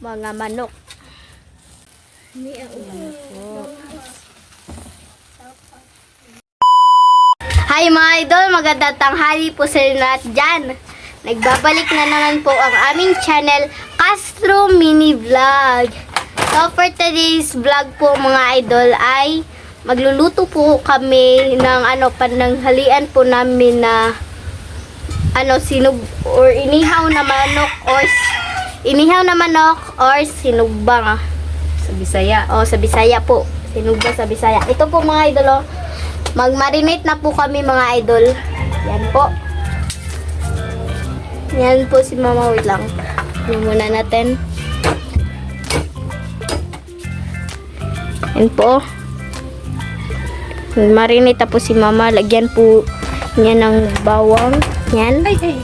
mga manok. Hi mga idol, magandang tanghali po sa inyo lahat dyan. Nagbabalik na naman po ang aming channel, Castro Mini Vlog. So for today's vlog po mga idol ay magluluto po kami ng ano, pananghalian po namin na ano, sinug or inihaw na manok or inihaw na manok or sinugbang. ah. Sa Bisaya. O, sa Bisaya po. Sinugbang sa Bisaya. Ito po mga idol, oh. Mag-marinate na po kami mga idol. Yan po. Yan po si Mama. Wait lang. Yan muna natin. Yan po. Marinate na po si Mama. Lagyan po niya ng bawang. Yan. Ay, ay.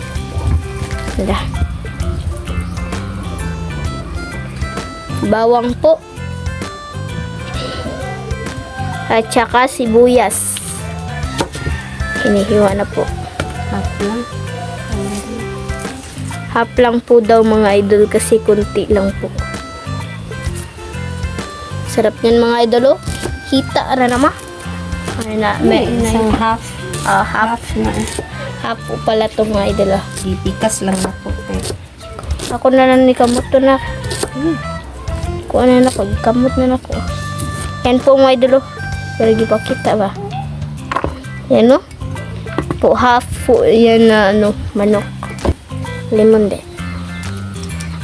Wala. Bawang po. At saka sibuyas. Hinihiwa na po. Half lang. Half lang po daw mga idol kasi kunti lang po. Sarap yan mga idol oh. Hita na naman. Ay na, may, May isang half. ah, half, Half na. half po pala to mga idol oh. Sipikas lang na po. Eh. Ako na lang ni kamot to na. Kuha na na ko. Kamot na na ko. Yan po mga idolo. Pero di pa kita ba? Yan no? Po half po yan na ano, manok. Lemon.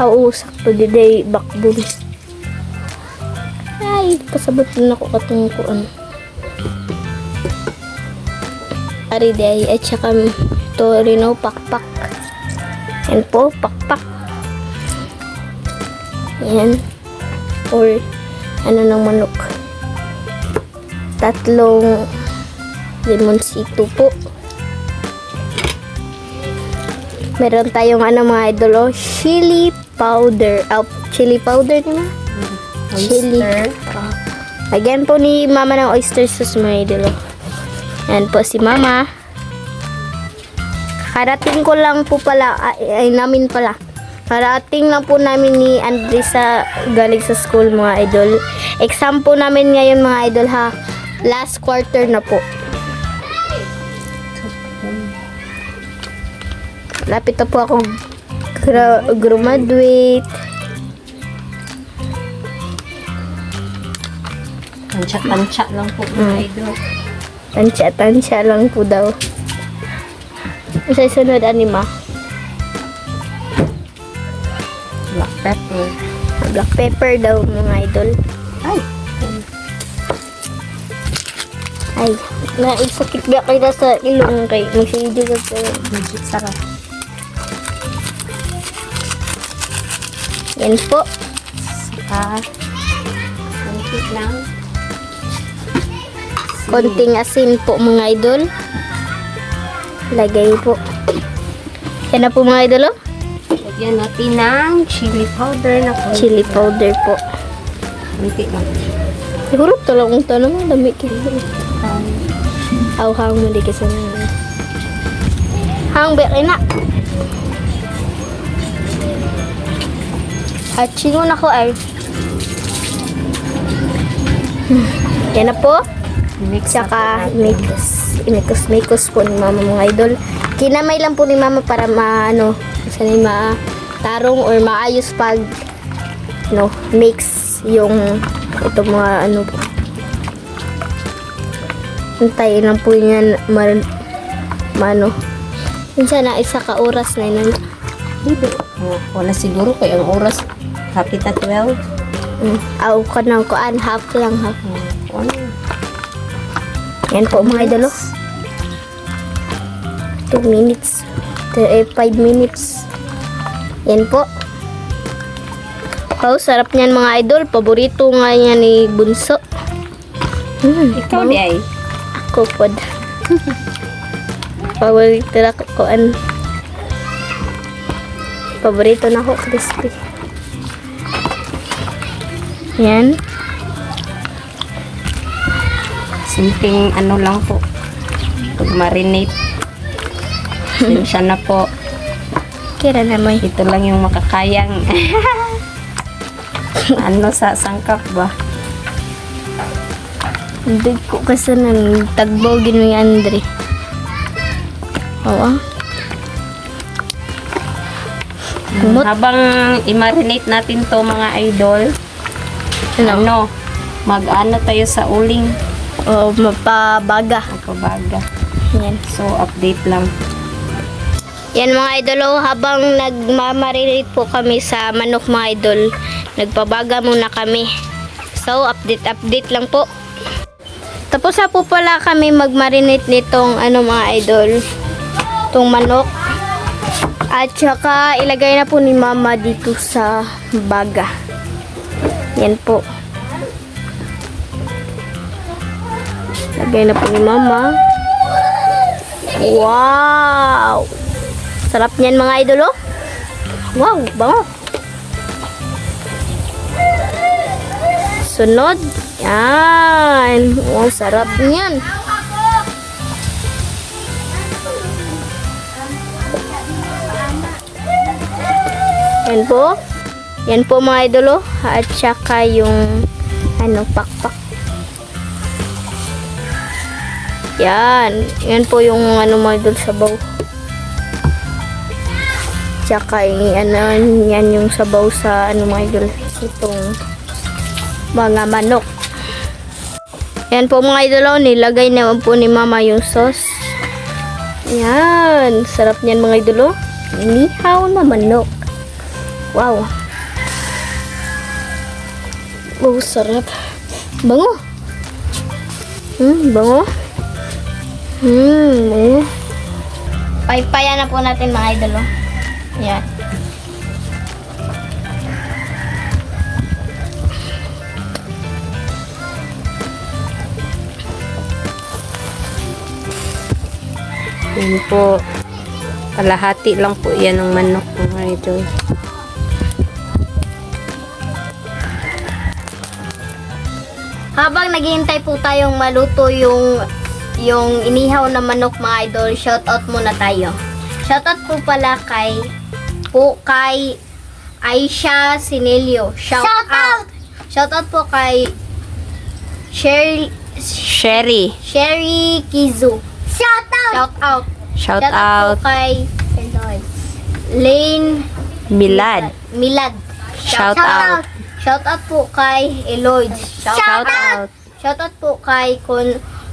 Ah, Oo, sakto di day backbones. Ay, pasabot na ako katong kuan. Ari day at saka torino pakpak. Yan po, pakpak. Yan. Or, ano ng manok. Tatlong limonsito po. Meron tayong ano mga idol, oh, chili powder. Oh, chili powder di ba? Chili. Oyster. Oh. Lagyan po ni mama ng oyster sauce mga idol. oh. Yan po si mama. Karating ko lang po pala, ay, ay namin pala. Karating lang po namin ni Andre sa galing sa school mga idol. Exam po namin ngayon mga idol ha. Last quarter na po. Lapit na po ako gra- graduate. Tansya-tansya lang po mga Mm. idol. Tansya-tansya lang po daw. Sa sunod anima, Black pepper. black pepper daw mga idol. Ay. Ay, naisakit ba kayo sa ilong kay magsidio ka sa Legit sarap. Yan po. Saka. Konti lang. Konting asin po mga idol. Lagay po. Yan na po mga idol oh. Lagyan natin ng chili powder na konti. Chili powder po. Konti lang. Siguro talagang tanong mo, dami kayo. Um, Awhang mo di kasi na. Hang be na. At chingon ako ay. Hmm. Yan na po. mix po natin. mix. Imikos-mikos po ni mama mga idol. Kinamay lang po ni mama para maano, kasi ni ma tarong or maayos pag no, mix yung ito mga ano po. Hintayin lang po yan mar, mano. Minsan na isa ka oras na yun. Hindi. Oh, wala siguro kaya ang oras. Kapit na 12. Mm. Aw ka ng kuan, half lang half. Ano? Yan po mga idol. 2 minutes. 5 minutes. Yan po. Wow, sarap niyan mga idol. Paborito nga yan ni Bunso. Hmm, Ikaw di ay. Ako pod. Paborito na ko kuan. Paborito na ko crispy. Yan. Simpleng ano lang po. Pag marinate. Siya na po. Kira naman. Ito lang yung makakayang ano sa sangkap ba? Hindi ko kasi nang tagbogin ni Andre. Oo. Kumot. Habang i-marinate natin to mga idol, Ano? ano, mag-ano tayo sa uling O, mapabaga. kabaga. Yan. So, update lang. Yan mga idol, oh, habang nagmamarinate po kami sa manok mga idol, nagpabaga muna kami. So, update-update lang po. Tapos na po pala kami magmarinate nitong ano mga idol, itong manok. At saka ilagay na po ni mama dito sa baga. Yan po. Lagay na po ni mama. Wow! Sarap niyan mga idol oh. Wow, bango. Sunod. Yan. Wow, sarap niyan. Yan po. Yan po mga idol oh. At saka yung ano, pakpak. Yan. Yan po yung ano mga idol sabaw. Tsaka ano, yan yung sabaw sa ano mga idol. Itong mga manok. Yan po mga idol, oh, nilagay naman po ni mama yung sauce. Yan, sarap niyan mga idol. oh. Inihaw na manok. Wow. Wow, sarap. Bango. Hmm, bango. Hmm, bango. Paypayan na po natin mga idol. oh. Yan. Yan po. Kalahati lang po yan ng manok mga idol. Habang naghihintay po tayong maluto yung yung inihaw na manok mga idol, shoutout muna tayo. Shoutout po pala kay po kay Aisha Sinelio. Shout, out. Shoutout po kay Sherry Sherry. Sherry Kizu. Shout out. Shout out. Shout Shout out. po kay Lane Milad. Milad. Shout out. Shout out po kay Eloyd. Shout out. Shoutout po kay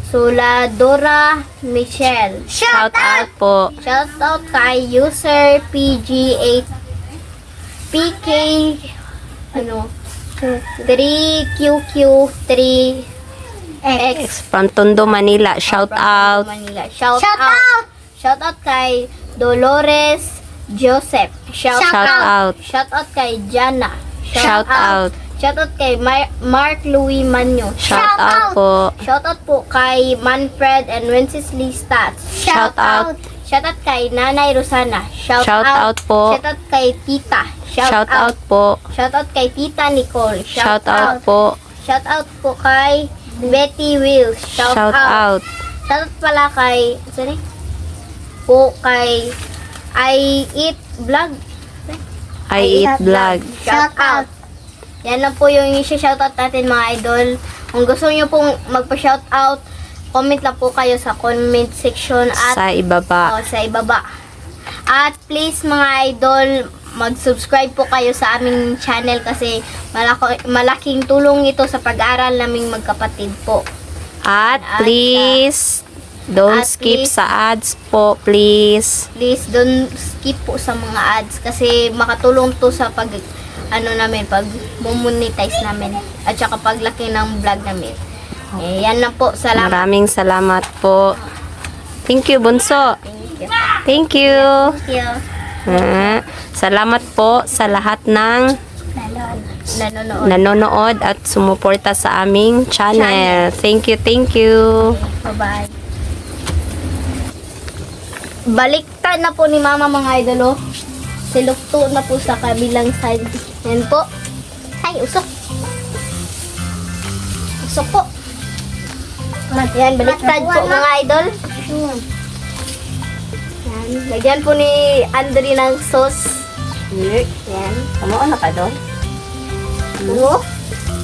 Consoladora Michelle. Shout out po. Shoutout kay user PG8 PK ano 3QQ3X From Tondo, Manila. Shout out. Manila. Shout, out. Shout out kay Dolores Joseph. Shout, Shout out. Shout out kay Jana. Shout out. Shout out kay Mar- Mark Louis Manyo. Shout out po. Shout out po kay Manfred and Wenceslee Stats. Shout out. Shout out kay Nanay Rosana. Shout, Shout out po. Shout out kay Tita. Shout out po. Shout out kay Tita Nicole. Shout out po. Shout out po kay Betty Wills. Shout, Shout out. Shout out pala kay sorry. Po kay I Eat Vlog. I eat vlog. Shout out. Yan lang po yung i-shoutout natin mga idol. Kung gusto niyo pong magpa-shoutout, comment lang po kayo sa comment section at Sa ibaba. oh, sa ibaba. At please mga idol, mag-subscribe po kayo sa aming channel kasi malaki, malaking tulong ito sa pag-aaral naming magkapatid po. At At, please, don't at skip please- sa ads po, please. Please don't skip po sa mga ads kasi makatulong to sa pag ano namin, pag monetize namin at saka paglaki ng vlog namin. Eh, yan lang po. Salamat. Maraming salamat po. Thank you, Bunso. Thank you. Thank you. Thank you. Ah, salamat po sa lahat ng Nanonood. nanonood at sumuporta sa aming channel. Thank you, thank you. Bye-bye. Baliktad na po ni Mama mga idolo. Silukto na po sa kabilang side. Yan po. Ay, usok. Usok po. Yan, baliktad po mga idol. Yan. Yan. Lagyan po ni Andre ng sauce. Milk. Yan. Amo na ka doon? Oo.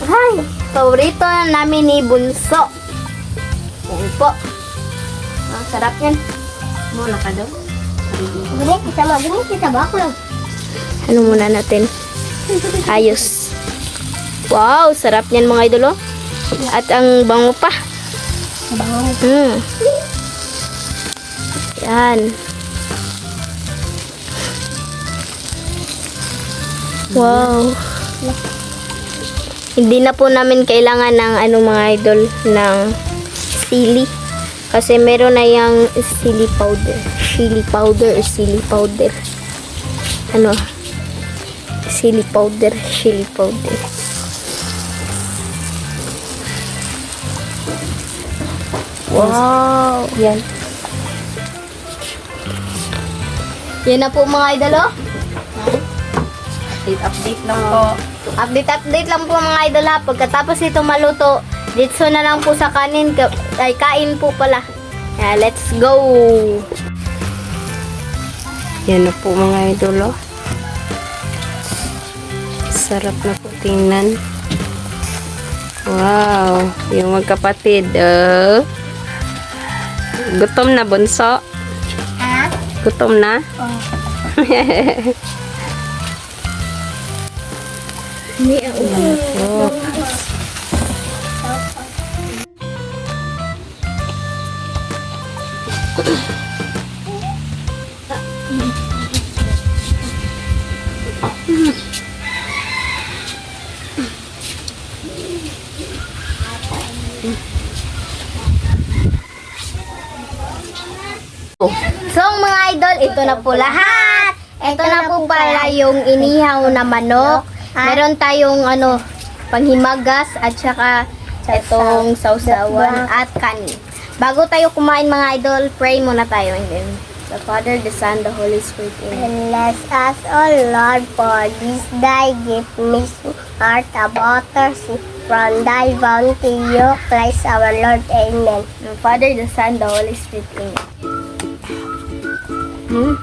Ay, paborito namin ni Bunso. Yan po. Ang sarap yan. Amo na ka doon? Binig kita mo, binig kita ba Ano muna natin? Ayos. Wow, sarap niyan mga idolo. At ang bango pa. Bango. Hmm. Yan. Wow. Hindi na po namin kailangan ng ano mga idol ng sili. Kasi meron na yung sili powder. Chili powder or sili powder. Ano? Sili powder, chili powder. Wow! Yan. Yan na po mga idol oh. Update, update lang po. Update update lang po mga idol ha. Pagkatapos ito maluto, dito na lang po sa kanin. ka- Ay, kain po pala. Yeah, let's go! Yan na po mga idolo. Sarap na po tingnan. Wow. Yung magkapatid. Oh. Gutom na, bunso. Ha? Gutom na. Oh. Hindi ako. So mga idol, ito na po lahat. Ito na po pala yung inihaw na manok. Meron tayong ano, panghimagas at saka itong sausawan at kanin. Bago tayo kumain mga idol, pray muna tayo and then the Father, the Son, the Holy Spirit. Amen. Bless us, O Lord, for this day give me heart of others from thy bounty, you Christ our Lord. Amen. The Father, the Son, the Holy Spirit. Amen. Hmm?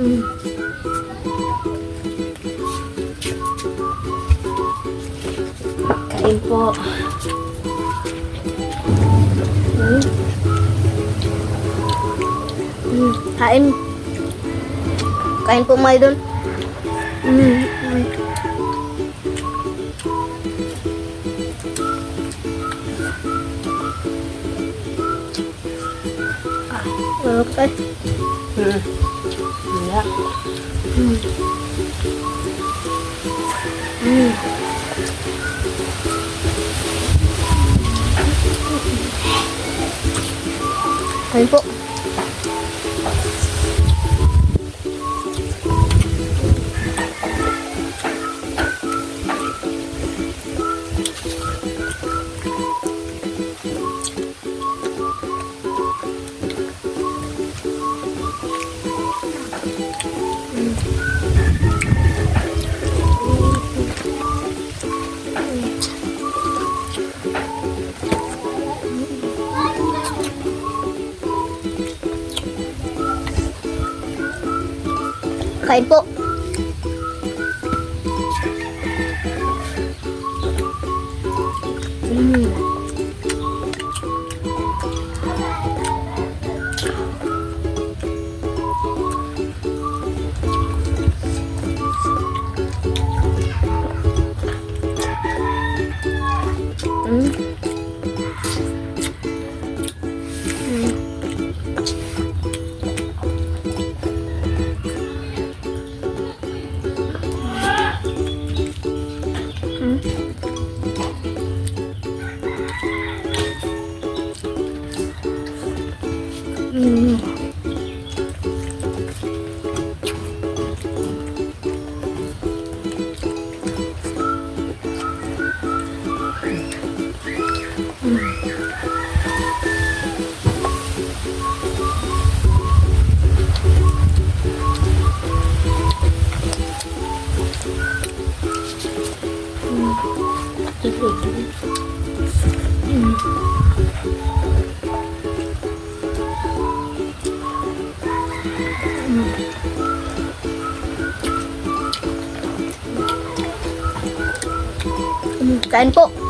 Mm. Kain po. Mm. Kain. Kain po mga idol. Okay. Hmm. Wala. Kain po. Kain po. Mm. Kain po.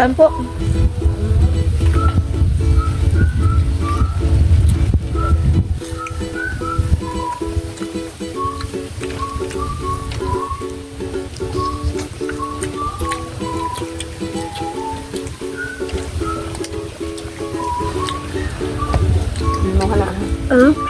Kain po. Ano ka na? Mm.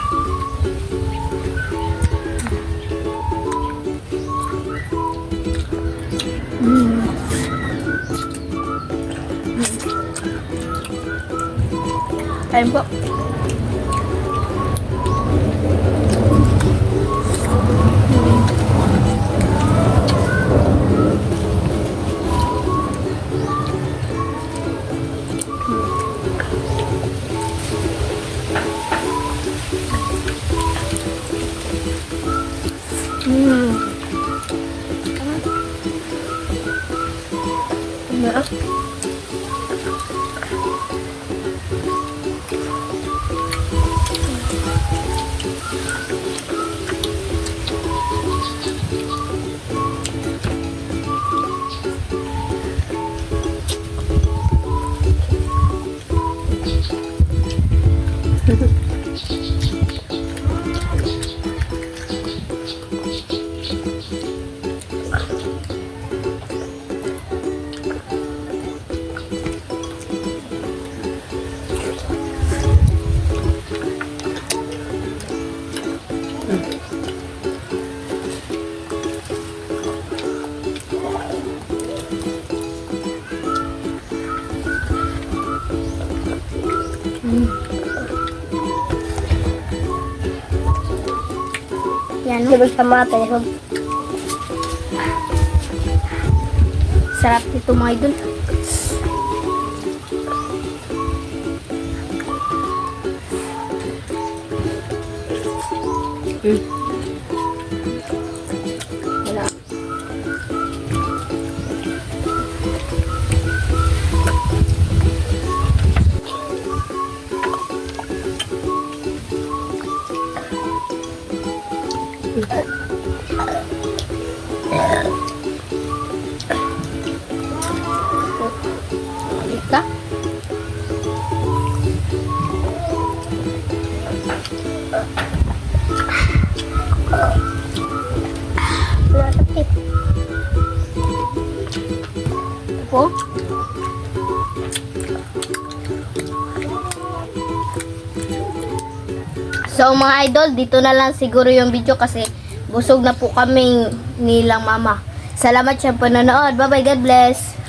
Sa pero Sarap nito mga idol. Wala. Ika. natapit. po. So mga idol, dito na lang siguro yung video kasi busog na po kami nilang mama. Salamat sa panonood. Bye bye, God bless.